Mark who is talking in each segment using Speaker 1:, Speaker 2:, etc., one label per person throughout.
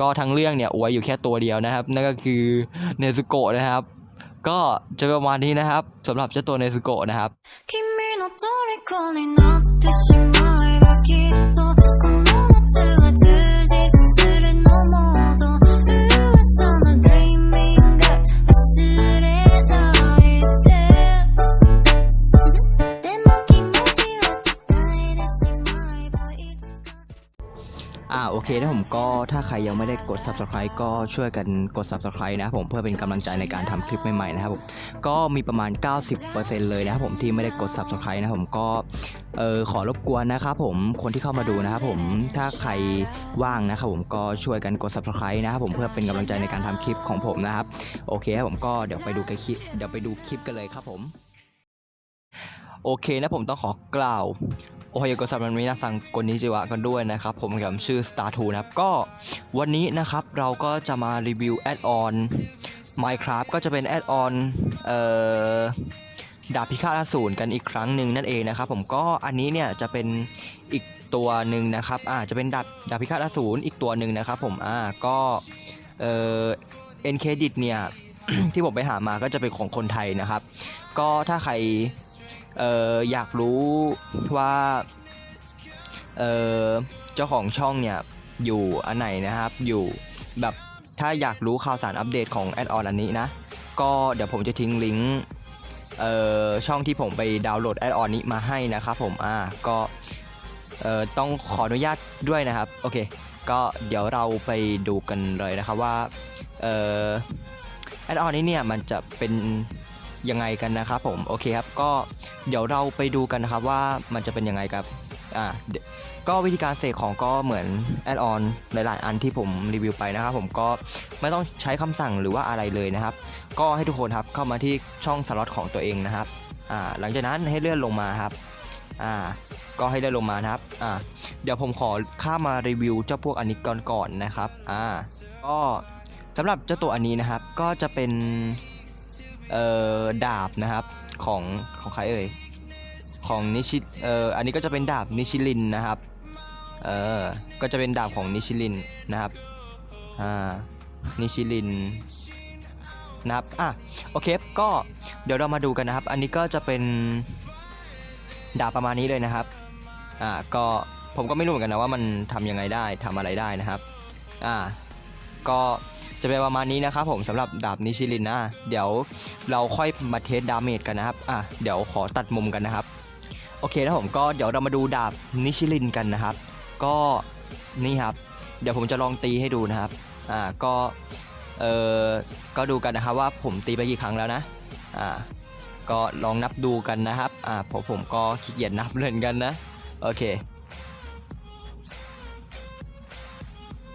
Speaker 1: ก็ทั้งเรื่องเนี่ยอวยอยู่แค่ตัวเดียวนะครับ นั่นก็คือเนซุโกะนะครับ ก็จะประมาณนี้นะครับสำหรับเจ้าตัวเนซุโกะนะครับ เคนะผมก็ถ้าใครยังไม่ได้กด subscribe ก็ช่วยกันกด subscribe นะครับผมเพื่อเป็นกำลังใจในการทำคลิปใหม่ๆนะครับผมก็มีประมาณ 90%เลยนะครับผมที่ไม่ได้กด subscribe นะผมก็เออขอรบกวนนะครับผมคนที่เข้ามาดูนะครับผมถ้าใครว่างนะครับผมก็ช่วยกันกด subscribe นะครับผมเพื่อเป็นกำลังใจในการทำคลิปของผมนะครับโอเคครับผมก็เดี๋ยวไปดูคลิปเดี๋ยวไปดูคลิปกันเลยครับผมโอเคนะผมต้องขอกล่าว โอไฮโอโกซัมมินาซังกนิจิวะกันด้วยนะครับ ผมกับชื่อ Star 2นะครับ ก็วันนี้นะครับเราก็จะมารีวิวแอดออน Minecraft ก็จะเป็นแอดออนเอ่อดาบพิฆาตอสูรกันอีกครั้งหนึ่งนั่นเองนะครับผมก็อันนี้เนี่ยจะเป็นอีกตัวหนึ่งนะครับอ่าจะเป็นดาบดาบพิฆาตอสูรอีกตัวหนึ่งนะครับผมอ่าก็เอ่อเอ็นเครดิตเนี่ยที่ผมไปหามาก็จะเป็นของคนไทยนะครับ ก็ถ้าใคร เอออยากรู้ว่าเออเจ้าของช่องเนี่ยอยู่อันไหนนะครับ อยู่แบบถ้าอยากรู้ข่าวสารอัปเดตของแอดออนอันนี้นะ ก็เดี๋ยวผมจะทิ้งลิงก์เอ่อช่องที่ผมไปดาวน์โหลดแอดออนนี้มาให้นะครับผมอ่าก็เอ่อต้องขออนุญาตด้วยนะครับ โอเค ก็เดี๋ยวเราไปดูกันเลยนะครับว่าเอ่อแอดออนนี้เนี่ยมันจะเป็น ยังไงกันนะครับผมโอเคครับก็เดี๋ยวเราไปดูกันนะครับว่ามันจะเป็นยังไงครับอ่าก็วิธีการเสกของก็เหมือนแอดออนหลาย ๆ อันที่ผมรีวิวไปนะครับผมก็ไม่ต้องใช้คำสั่งหรือว่าอะไรเลยนะครับ ก็ให้ทุกคนครับเข้ามาที่ช่องสล็อตของตัวเองนะครับอ่าหลังจากนั้นให้เลื่อนลงมาครับอ่าก็ให้เลื่อนลงมานะครับอ่าเดี๋ยวผมขอข้ามมารีวิวเจ้าพวกอันนี้ก่อนก่อนนะครับอ่าก็สำหรับเจ้าตัวอันนี้นะครับก็จะเป็น เอ่อดาบนะครับของของใครเอ่ยของนิชิเอ่ออันนี้ก็จะเป็นดาบนิชิลินนะครับเออก็จะเป็นดาบของนิชิลินนะครับอ่านิชิลินนะครับอะโอเคก็เดี๋ยวเรามาดูกันนะครับ อันนี้ก็จะเป็นดาบประมาณนี้เลยนะครับอ่าก็ผมก็ไม่รู้เหมือนกันนะว่ามันทำยังไงได้ทำอะไรได้นะครับอ่าก็ จะเป็นประมาณนี้นะครับผมสำหรับดาบนิชิลินนะเดี๋ยวเราค่อยมาเทสดาเมจกันนะครับอะเดี๋ยวขอตัดมุมกันนะครับ โอเคนะผมก็เดี๋ยวเรามาดูดาบนิชิลินกันนะครับ ก็นี่ครับ เดี๋ยวผมจะลองตีให้ดูนะครับอ่าก็เออก็ดูกันนะครับว่าผมตีไปกี่ครั้งแล้วนะอ่าก็ลองนับดูกันนะครับอ่าผมผมก็ขี้เกียจนับเล่นกันนะ โอเค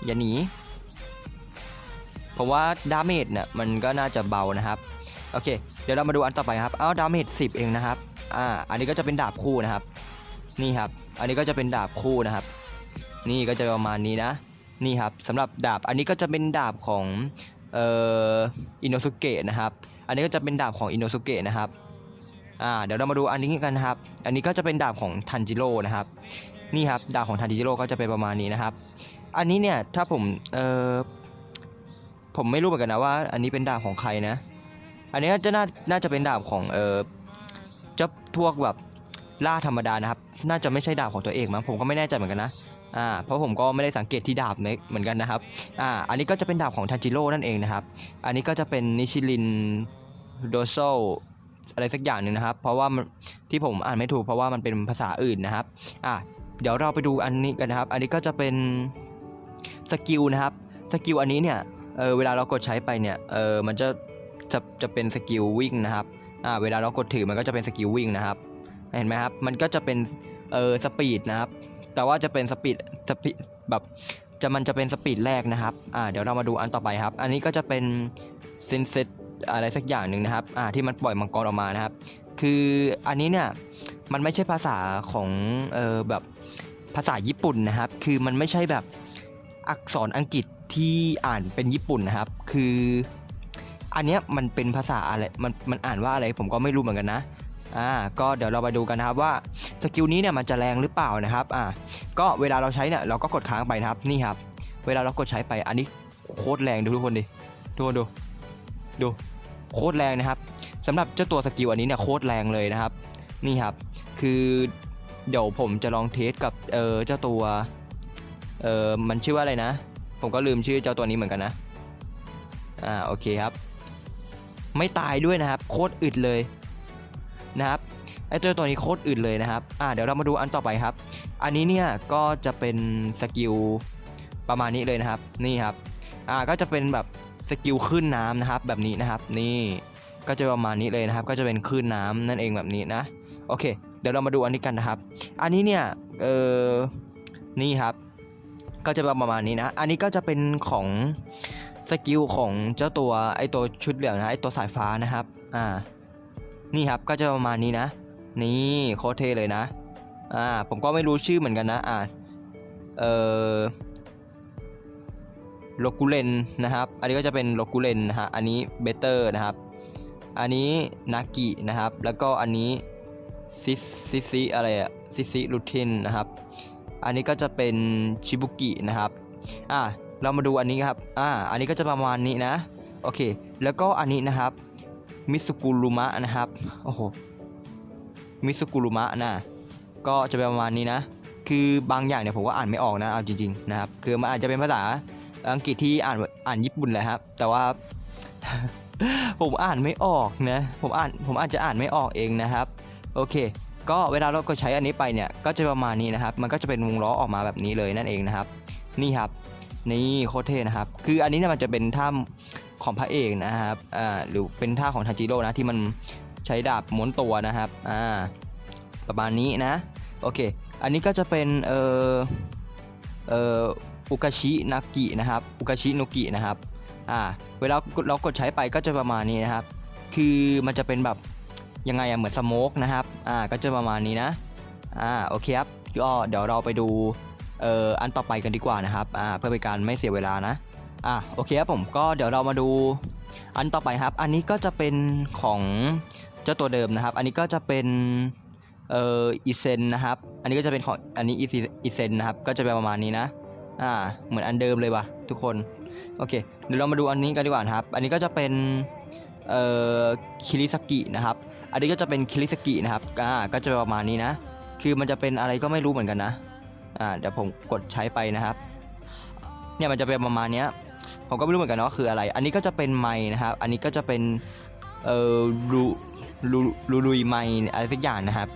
Speaker 1: อย่าหนี ผมว่าดาเมจเนี่ยมันก็น่าจะเบานะครับโอเค เดี๋ยวเรามาดูอันต่อไปครับเอาดาเมจ10เองนะครับอ่าอันนี้ก็จะเป็นดาบคู่นะครับ นี่ครับ อันนี้ก็จะเป็นดาบคู่นะครับ นี่ก็จะประมาณนี้นะ นี่ครับสำหรับดาบอันนี้ก็จะเป็นดาบของเอ่ออินโนสุเกะนะครับ อันนี้ก็จะเป็นดาบของอินโนสุเกะนะครับอ่าเดี๋ยวเรามาดูอันนี้กันนะครับ อันนี้ก็จะเป็นดาบของทันจิโร่นะครับ นี่ครับดาบของทันจิโร่ก็จะเป็นประมาณนี้นะครับ อันนี้เนี่ยถ้าผมเอ่อ ผมไม่รู้เหมือนกันนะว่า อันนี้เป็นดาบของใครนะ อันนี้จะน่าน่าจะเป็นดาบของเออเจ้าพวกแบบล่าธรรมดานะครับ น่าจะไม่ใช่ดาบของตัวเอกมั้งผมก็ไม่แน่ใจเหมือนกันนะอ่าเพราะผมก็ไม่ได้สังเกตที่ดาบเนเหมือนกันนะครับอ่าอันนี้ก็จะเป็นดาบของทันจิโร่นั่นเองนะครับ อันนี้ก็จะเป็นนิชิลินโดโซอะไรสักอย่างหนึ่งนะครับ เพราะว่าที่ผมอ่านไม่ถูกเพราะว่ามันเป็นภาษาอื่นนะครับอ่าเดี๋ยวเราไปดูอันนี้กันนะครับ อันนี้ก็จะเป็นสกิลนะครับสกิลอันนี้เนี่ย เออเวลาเรากดใช้ไปเนี่ยเออมันจะจะจะเป็นสกิลวิ่งนะครับอ่าเวลาเรากดถือมันก็จะเป็นสกิลวิ่งนะครับ เห็นไหมครับ มันก็จะเป็นเออสปีดนะครับ แต่ว่าจะเป็นสปีดสปีดแบบจะมันจะเป็นสปีดแรกนะครับ อ่า เดี๋ยวเรามาดูอันต่อไปครับ อันนี้ก็จะเป็นเซนเซตอะไรสักอย่างหนึ่งนะครับ อ่า ที่มันปล่อยมังกรออกมานะครับ คืออันนี้เนี่ย มันไม่ใช่ภาษาของ เออแบบภาษาญี่ปุ่นนะครับ คือมันไม่ใช่แบบอักษรอังกฤษ ที่อ่านเป็นญี่ปุ่นนะครับ คือ อันเนี้ยมันเป็นภาษาอะไรมันมันอ่านว่าอะไรผมก็ไม่รู้เหมือนกันนะอ่าก็เดี๋ยวเราไปดูกันนะครับว่าสกิลนี้เนี่ยมันจะแรงหรือเปล่านะครับอ่าก็เวลาเราใช้เนี่ยเราก็กดค้างไปนะครับนี่ครับ เวลาเรากดใช้ไปอันนี้โคตรแรงดูทุกคนดิดูดูดูโคตรแรงนะครับสำหรับเจ้าตัวสกิลอันนี้เนี่ยโคตรแรงเลยนะครับนี่ครับ คือเดี๋ยวผมจะลองเทสกับเออเจ้าตัวเออมันชื่อว่าอะไรนะ ผมก็ลืมชื่อเจ้าตัวนี้เหมือนกันนะ อ่าโอเคครับ ไม่ตายด้วยนะครับ โคตรอึดเลยนะครับไอเจ้าตัวนี้โคตรอึดเลยนะครับอ่าเดี๋ยวเรามาดูอันต่อไปครับ อันนี้เนี่ยก็จะเป็นสกิลประมาณนี้เลยนะครับ นี่ครับอ่าก็จะเป็นแบบสกิลขึ้นน้ำนะครับ แบบนี้นะครับ นี่ก็จะประมาณนี้เลยนะครับ ก็จะเป็นขึ้นน้ำนั่นเองแบบนี้นะโอเค เดี๋ยวเรามาดูอันนี้กันนะครับ อันนี้เนี่ยเออนี่ครับ ก็จะประมาณนี้นะ อันนี้ก็จะเป็นของสกิลของเจ้าตัวไอตัวชุดเหลืองนะไอตัวสายฟ้านะครับ อ่า นี่ครับก็จะประมาณนี้นะ นี่โคตรเท่เลยนะ อ่า ผมก็ไม่รู้ชื่อเหมือนกันนะ อ่า เออโลกูเลนนะครับ อันนี้ก็จะเป็นโลกูเลนนะฮะ อันนี้เบเตอร์นะครับ อันนี้นากินะครับ แล้วก็อันนี้ซิซิซิอะไรอะซิซิรูทินนะครับ อันนี้ก็จะเป็นชิบุกินะครับอ่าเรามาดูอันนี้ครับอ่าอันนี้ก็จะประมาณนี้นะโอเค แล้วก็อันนี้นะครับมิสุกุรุมะนะครับโอ้โหมิสุกุรุมะนะก็จะเป็นประมาณนี้นะ คือบางอย่างเนี่ยผมก็อ่านไม่ออกนะเอาจริงๆนะครับคือมันอาจจะเป็นภาษาอังกฤษที่อ่านอ่านญี่ปุ่นแหละครับ แต่ว่าผมอ่านไม่ออกนะ ผมอ่านผมอาจจะอ่านไม่ออกเองนะครับ โอเค ก็เวลาเราก็ใช้อันนี้ไปเนี่ยก็จะประมาณนี้นะครับ มันก็จะเป็นวงล้อออกมาแบบนี้เลยนั่นเองนะครับ นี่ครับนี่โคตรเท่นะครับ คืออันนี้เนี่ยมันจะเป็นท่าของพระเอกนะครับอ่าหรือเป็นท่าของทันจิโร่นะที่มันใช้ดาบม้วนตัวนะครับอ่าประมาณนี้นะโอเค อันนี้ก็จะเป็นเอ่อเอ่ออุกาชินากินะครับอุกาชินุกินะครับอ่าเวลาเรากดใช้ไปก็จะประมาณนี้นะครับ คือมันจะเป็นแบบ ยังไงอะเหมือนสโมกนะครับอ่าก็จะประมาณนี้นะอ่าโอเคครับก็เดี๋ยวเราไปดูเอ่ออันต่อไปกันดีกว่านะครับอ่าเพื่อเป็นการไม่เสียเวลานะอ่าโอเคครับผมก็เดี๋ยวเรามาดูอันต่อไปครับ อันนี้ก็จะเป็นของเจ้าตัวเดิมนะครับ อันนี้ก็จะเป็นเอ่ออีเซนนะครับ อันนี้ก็จะเป็นของอันนี้อีเซนนะครับ ก็จะเป็นประมาณนี้นะ อ่า เหมือนอันเดิมเลยว่ะทุกคน โอเค เดี๋ยวเรามาดูอันนี้กันดีกว่านะครับ อันนี้ก็จะเป็น คิริสกินะครับ อันนี้ก็จะเป็นคิริสกินะครับอ่าก็จะประมาณนี้นะ คือมันจะเป็นอะไรก็ไม่รู้เหมือนกันนะอ่าเดี๋ยวผมกดใช้ไปนะครับ เนี่ยมันจะเป็นประมาณนี้ผมก็ไม่รู้เหมือนกันนะว่าคืออะไร อันนี้ก็จะเป็นไม้นะครับ อันนี้ก็จะเป็นเอ่อรูรูรูลุยไม้อะไรสักอย่างนะครับ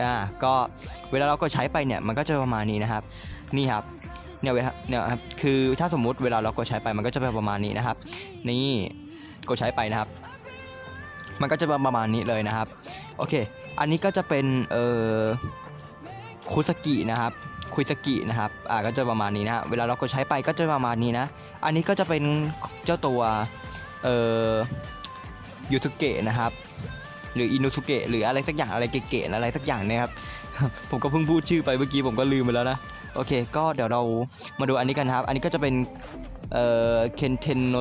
Speaker 1: ก็ก็เวลาเราก็ใช้ไปเนี่ยมันก็จะประมาณนี้นะครับ นี่ครับเนี่ยเวลาเนี่ยครับคือถ้าสมมุติเวลาเรากดใช้ไปมันก็จะเป็นประมาณนี้นะครับ นี่กดใช้ไปนะครับ มันก็จะประมาณนี้เลยนะครับ โอเค อันนี้ก็จะเป็นเอ่อคุสกินะครับคุยสกินะครับ อ่า ก็จะประมาณนี้นะ เวลาเรากดใช้ไปก็จะประมาณนี้นะ อันนี้ก็จะเป็นเจ้าตัว เอ่อ ยูสุเกะนะครับ หรืออินุสุเกะ หรืออะไรสักอย่าง อะไรเก๋ๆอะไรสักอย่างนี่ยครับ ผมก็เพิ่งพูดชื่อไปเมื่อกี้ผมก็ลืมไปแล้วนะ โอเค ก็เดี๋ยวเรามาดูอันนี้กันนะครับ อันนี้ก็จะเป็น เอ่อ เคนเทนโน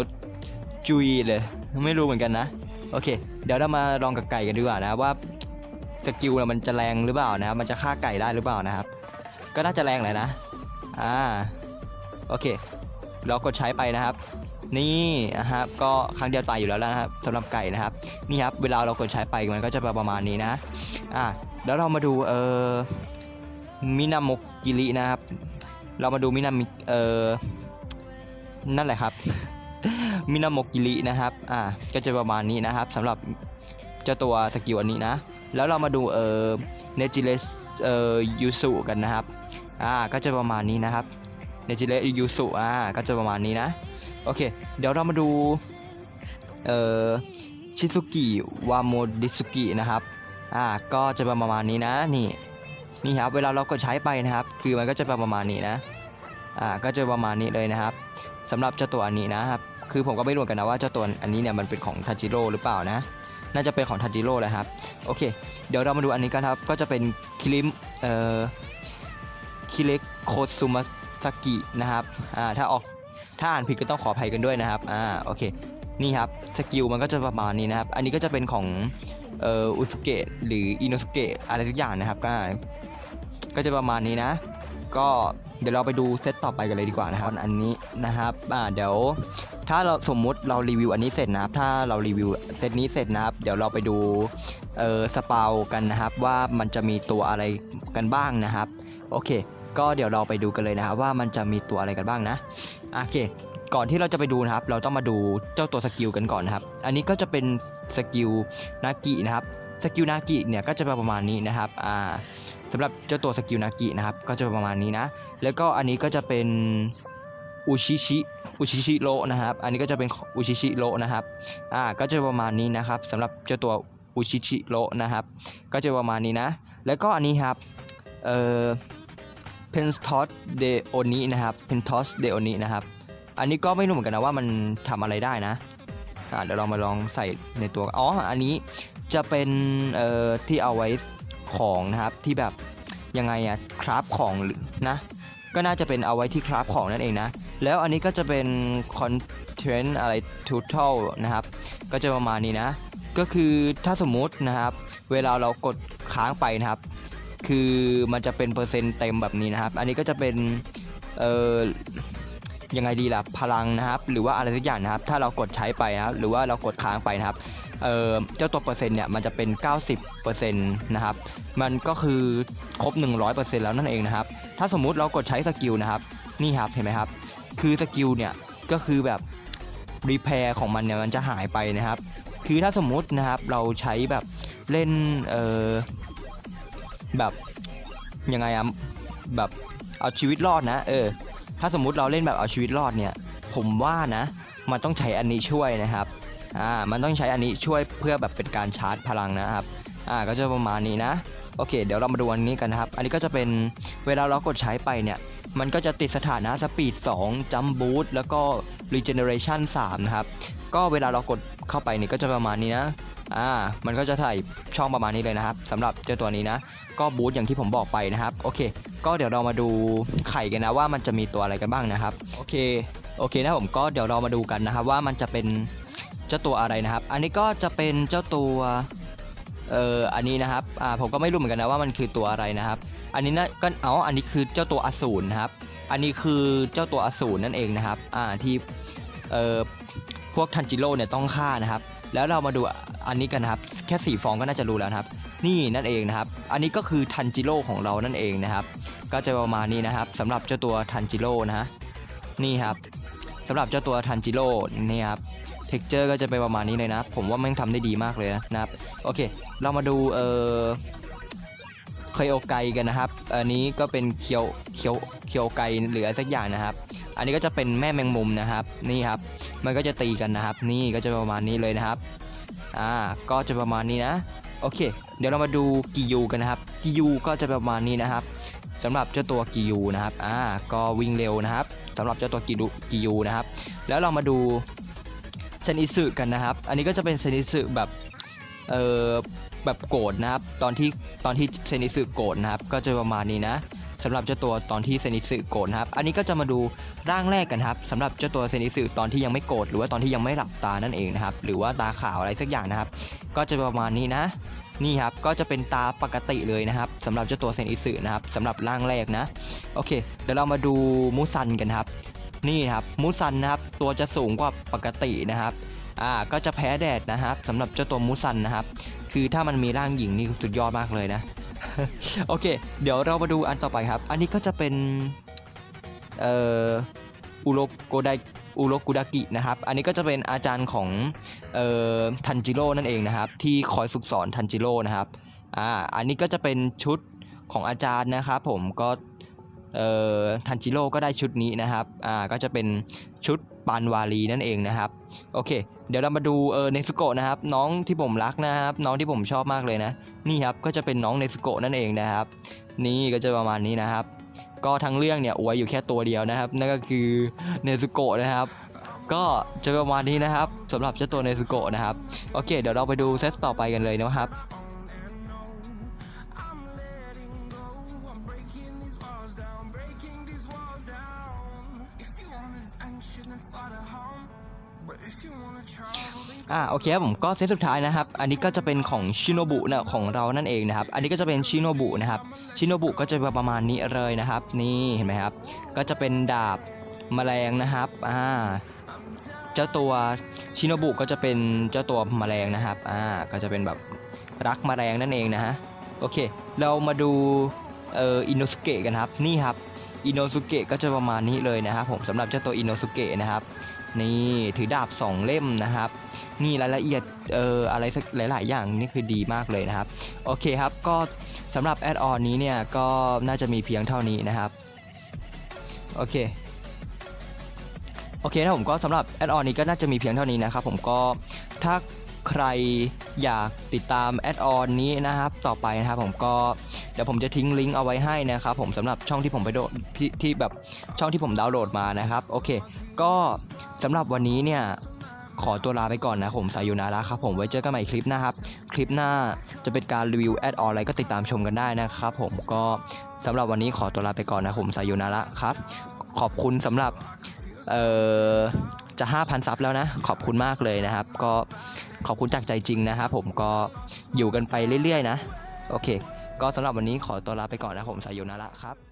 Speaker 1: จุยเลย ไม่รู้เหมือนกันนะ โอเค เดี๋ยวเรามาลองกับไก่กันดีกว่านะว่าสกิลมันจะแรงหรือเปล่านะครับ มันจะฆ่าไก่ได้หรือเปล่านะครับ ก็น่าจะแรงเลยนะ อ่า โอเค เรากดใช้ไปนะครับ นี่นะครับ ก็ครั้งเดียวตายอยู่แล้วนะครับสำหรับไก่นะครับ นี่ครับ เวลาเรากดใช้ไปมันก็จะประมาณนี้นะ อ่า แล้วเรามาดู เอ่อ มินามกกิรินะครับ เรามาดูมินามิเอ่อ นั่นแหละครับ มินามกิรินะครับ อ่า ก็จะประมาณนี้นะครับสำหรับเจ้าตัวสกิลอันนี้นะ แล้วเรามาดูเอ่อเนจิเลสเอ่อยูสุกันนะครับ อ่า ก็จะประมาณนี้นะครับเนจิเลสยูสุอ่า ก็จะประมาณนี้นะ โอเค เดี๋ยวเรามาดู เอ่อ ชิซุกิวาโมดิซุกินะครับ อ่า ก็จะประมาณนี้นะ นี่ นี่ครับ เวลาเรากดใช้ไปนะครับ คือมันก็จะประมาณนี้นะ อ่า ก็จะประมาณนี้เลยนะครับสำหรับเจ้าตัวอันนี้นะครับ คือผมก็ไม่รู้กันนะว่าเจ้าตัวอันนี้เนี่ยมันเป็นของทัจิโร่หรือเปล่านะ น่าจะเป็นของทัจิโร่แหละครับ โอเค เดี๋ยวเรามาดูอันนี้กันครับ ก็จะเป็นคิริมเอ่อคิเล็กโคซุมาสกินะครับ อ่า ถ้าออก ถ้าอ่านผิดก็ต้องขออภัยกันด้วยนะครับ อ่า โอเค นี่ครับ สกิลมันก็จะประมาณนี้นะครับ อันนี้ก็จะเป็นของเอ่ออุสุเกะหรืออินโนสุเกะอะไรสักอย่างนะครับ ก็ก็จะประมาณนี้นะ ก็เดี๋ยวเราไปดูเซตต่อไปกันเลยดีกว่านะครับ อันนี้นะครับ อ่า เดี๋ยว ถ้าเราสมมุติเรารีวิวอันนี้เสร็จนะครับ ถ้าเรารีวิวเซตนี้เสร็จนะครับ เดี๋ยวเราไปดูเออสปาวกันนะครับว่ามันจะมีตัวอะไรกันบ้างนะครับ โอเค ก็เดี๋ยวเราไปดูกันเลยนะครับ ว่ามันจะมีตัวอะไรกันบ้างนะโอเค ก่อนที่เราจะไปดูนะครับ เราต้องมาดูเจ้าตัวสกิลกันก่อนนะครับ อันนี้ก็จะเป็นสกิลนากินะครับสกิลนากิเนี่ยก็จะประมาณนี้นะครับอ่าสำหรับเจ้าตัวสกิลนากินะครับ ก็จะประมาณนี้นะ แล้วก็อันนี้ก็จะเป็น อุชิชิอุชิชิโรนะครับ อันนี้ก็จะเป็นอุชิชิโรนะครับ อ่า ก็จะประมาณนี้นะครับสำหรับเจ้าตัวอุชิชิโรนะครับ ก็จะประมาณนี้นะ แล้วก็อันนี้ครับ เอ่อ เพนทอสเดโอนินะครับ เพนทอสเดโอนินะครับ อันนี้ก็ไม่รู้เหมือนกันนะว่ามันทำอะไรได้นะ อ่า เดี๋ยวเรามาลองใส่ในตัว อ๋อ อันนี้จะเป็น เอ่อ ที่เอาไว้ของนะครับ ที่แบบยังไงอะคราฟของหรือนะ ก็น่าจะเป็นเอาไว้ที่คราฟของนั่นเองนะ แล้วอันนี้ก็จะเป็นคอนเทนต์อะไรทูทอลนะครับ ก็จะประมาณนี้นะ ก็คือถ้าสมมุตินะครับ เวลาเรากดค้างไปนะครับ คือมันจะเป็นเปอร์เซ็นต์เต็มแบบนี้นะครับ อันนี้ก็จะเป็นเอ่อยังไงดีล่ะพลังนะครับ หรือว่าอะไรสักอย่างนะครับ ถ้าเรากดใช้ไปนะครับ หรือว่าเรากดค้างไปนะครับเอ่อเจ้าตัวเปอร์เซ็นต์เนี่ยมันจะเป็น 90%นะครับ มันก็คือครบ 100%แล้วนั่นเองนะครับ ถ้าสมมุติเรากดใช้สกิลนะครับ นี่ครับเห็นไหมครับ คือสกิลเนี่ยก็คือแบบรีแพร์ของมันเนี่ยมันจะหายไปนะครับ คือถ้าสมมุตินะครับเราใช้แบบเล่นเออแบบยังไงอะแบบเอาชีวิตรอดนะ เออ ถ้าสมมุติเราเล่นแบบเอาชีวิตรอดเนี่ย ผมว่านะ มันต้องใช้อันนี้ช่วยนะครับอ่ามันต้องใช้อันนี้ช่วยเพื่อแบบเป็นการชาร์จพลังนะครับอ่าก็จะประมาณนี้นะ โอเค เดี๋ยวเรามาดูอันนี้กันนะครับ อันนี้ก็จะเป็น เวลาเรากดใช้ไปเนี่ย มันก็จะติดสถานะสปีด2จัมบูทแล้วก็ regeneration 3นะครับ ก็เวลาเรากดเข้าไปนี่ก็จะประมาณนี้นะ อ่า มันก็จะถ่ายช่องประมาณนี้เลยนะครับสำหรับเจ้าตัวนี้นะ ก็บูทอย่างที่ผมบอกไปนะครับ โอเค ก็เดี๋ยวเรามาดูไข่กันนะว่ามันจะมีตัวอะไรกันบ้างนะครับ โอเค โอเคนะผมก็เดี๋ยวเรามาดูกันนะครับว่ามันจะเป็นเจ้าตัวอะไรนะครับ อันนี้ก็จะเป็นเจ้าตัว เอออันนี้นะครับอ่าผมก็ไม่รู้เหมือนกันนะว่ามันคือตัวอะไรนะครับ อันนี้นะก็อ๋ออันนี้คือเจ้าตัวอสูรนะครับ อันนี้คือเจ้าตัวอสูรนั่นเองนะครับอ่าที่เอ่อพวกทันจิโร่เนี่ยต้องฆ่านะครับ แล้วเรามาดูอันนี้กันนะครับ แค่สีฟองก็น่าจะรู้แล้วครับ นี่นั่นเองนะครับ อันนี้ก็คือทันจิโร่ของเรานั่นเองนะครับ ก็จะประมาณนี้นะครับสำหรับเจ้าตัวทันจิโร่นะฮะนี่ครับสำหรับเจ้าตัวทันจิโร่นี่ครับ เท็กเจอร์ก็จะไปประมาณนี้เลยนะ ผมว่าแม่งทำได้ดีมากเลยนะครับ โอเค เรามาดูเออเคยโอไกกันนะครับ อันนี้ก็เป็นเคียวเคียวเคียวไกหรืออะไรสักอย่างนะครับ อันนี้ก็จะเป็นแม่แมงมุมนะครับ นี่ครับ มันก็จะตีกันนะครับ นี่ก็จะประมาณนี้เลยนะครับ อ่า ก็จะประมาณนี้นะ โอเค เดี๋ยวเรามาดูกิยูกันนะครับ กิยูก็จะประมาณนี้นะครับสำหรับเจ้าตัวกิยูนะครับ อ่า ก็วิ่งเร็วนะครับสำหรับเจ้าตัวกิยูกิยูนะครับ แล้วเรามาดู เซนิสึกันนะครับ อันนี้ก็จะเป็นเซนิสึแบบเออแบบโกรธนะครับตอนที่ตอนที่เซนิสึโกรธนะครับ ก็จะประมาณนี้นะสำหรับเจ้าตัวตอนที่เซนิสึโกรธนะครับ อันนี้ก็จะมาดูร่างแรกกันครับสำหรับเจ้าตัวเซนิสึตอนที่ยังไม่โกรธหรือว่าตอนที่ยังไม่หลับตานั่นเองนะครับ หรือว่าตาขาวอะไรสักอย่างนะครับ ก็จะประมาณนี้นะ นี่ครับก็จะเป็นตาปกติเลยนะครับสำหรับเจ้าตัวเซนิสึนะครับสำหรับร่างแรกนะโอเค เดี๋ยวเรามาดูมูซันกันครับ นี่ครับมูซันนะครับตัวจะสูงกว่าปกตินะครับอ่าก็จะแพ้แดดนะครับสำหรับเจ้าตัวมูซันนะครับ คือถ้ามันมีร่างหญิงนี่สุดยอดมากเลยนะ โอเค เดี๋ยวเรามาดูอันต่อไปครับ อันนี้ก็จะเป็นเอ่ออุโรโกไดอุโรกุดากินะครับ อันนี้ก็จะเป็นอาจารย์ของเอ่อทันจิโร่นั่นเองนะครับ ที่คอยฝึกสอนทันจิโร่นะครับอ่าอันนี้ก็จะเป็นชุดของอาจารย์นะครับผมก็ ทันจิโร่ก็ได้ชุดนี้นะครับอ่าก็จะเป็นชุดปานวาลีนั่นเองนะครับโอเค เดี๋ยวเรามาดูเออเนสโกะนะครับ น้องที่ผมรักนะครับ น้องที่ผมชอบมากเลยนะ นี่ครับก็จะเป็นน้องเนสโกะนั่นเองนะครับ นี่ก็จะประมาณนี้นะครับ ก็ทั้งเรื่องเนี่ยอวยอยู่แค่ตัวเดียวนะครับ นั่นก็คือเนซุโกะนะครับก็จะประมาณนี้นะครับสำหรับเจ้าตัวเนซุโกะนะครับ โอเค เดี๋ยวเราไปดูเซตต่อไปกันเลยนะครับ อ่าโอเคครับผมก็เซตสุดท้ายนะครับ อันนี้ก็จะเป็นของชิโนบุนะของเรานั่นเองนะครับ อันนี้ก็จะเป็นชิโนบุนะครับชิโนบุก็จะประมาณนี้เลยนะครับ นี่เห็นไหมครับ ก็จะเป็นดาบแมลงนะครับอ่าเจ้าตัวชิโนบุก็จะเป็นเจ้าตัวแมลงนะครับอ่าก็จะเป็นแบบรักแมลงนั่นเองนะฮะโอเค เรามาดูเอ่ออินโนสเกะกันครับนี่ครับ อินโนสุเกะก็จะประมาณนี้เลยนะครับผมสำหรับเจ้าตัวอินโนสุเกะนะครับนี่ถือดาบสองเล่มนะครับ นี่รายละเอียดเอ่ออะไรสักหลาย ๆ อย่างนี่คือดีมากเลยนะครับ โอเคครับก็สำหรับแอดออนนี้เนี่ยก็น่าจะมีเพียงเท่านี้นะครับ โอเคโอเคนะผมก็สำหรับแอดออนนี้ก็น่าจะมีเพียงเท่านี้นะครับผมก็ถ้า ใครอยากติดตามแอดออนนี้นะครับต่อไปนะครับผมก็เดี๋ยวผมจะทิ้งลิงก์เอาไว้ให้นะครับผมสำหรับช่องที่ผมไปโดดที่ที่แบบช่องที่ผมดาวน์โหลดมานะครับโอเค ก็สำหรับวันนี้เนี่ยขอตัวลาไปก่อนนะผมสายุนาระครับผมไว้เจอกันใหม่คลิปหน้าครับ คลิปหน้าจะเป็นการรีวิวแอดออนอะไรก็ติดตามชมกันได้นะครับผมก็สำหรับวันนี้ขอตัวลาไปก่อนนะผมสายุนาระครับ ขอบคุณสำหรับเอ่อ จะ 5,000 ซับแล้วนะ ขอบคุณมากเลยนะครับ ก็ขอบคุณจากใจจริงนะครับผมก็อยู่กันไปเรื่อยๆนะ โอเค ก็สำหรับวันนี้ขอตัวลาไปก่อนนะผมสายโยนาระครับ